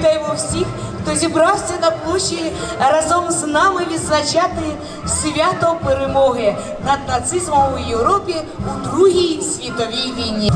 вітаємо всіх, хто зібрався на площі разом з нами відзначати свято перемоги над нацизмом у Європі у Другій світовій війні.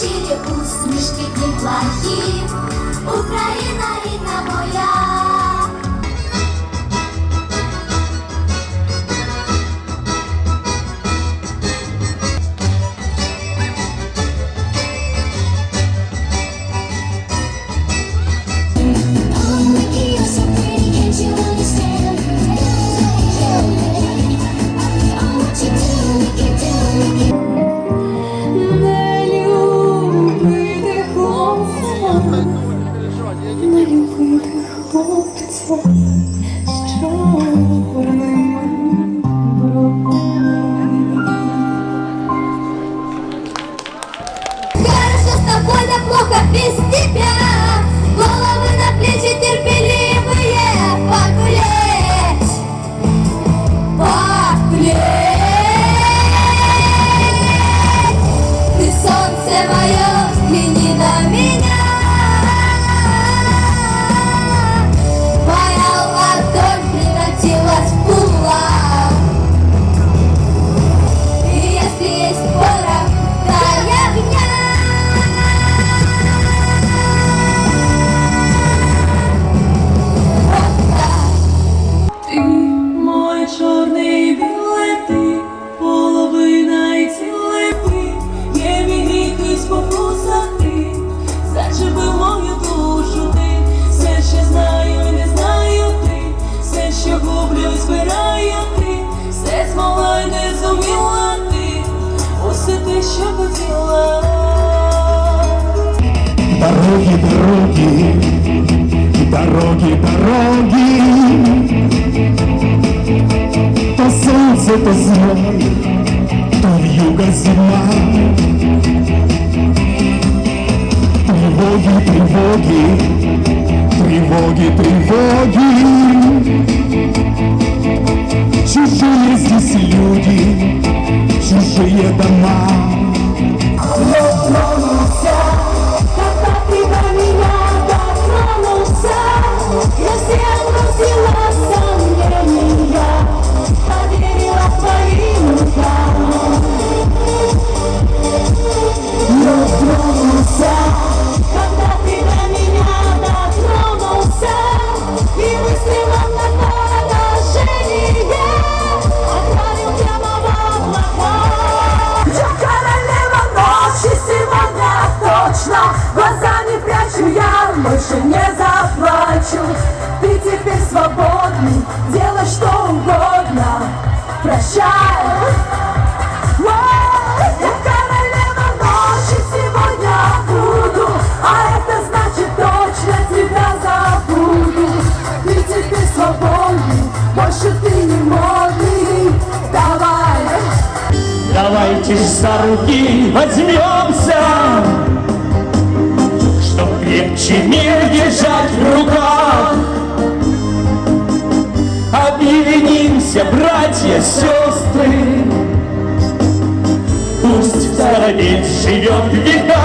Молчите, пусть смешки неплохие. strong. Дороги, дороги, дороги, дороги. То солнце, то зной, то вьюга зима. Тревоги, тревоги, тревоги, тревоги. Чужие здесь люди, чужие дома. Хочешь за руки возьмемся, Чтоб крепче мир держать в руках. Объединимся, братья, сестры, Пусть старобед живет в веках.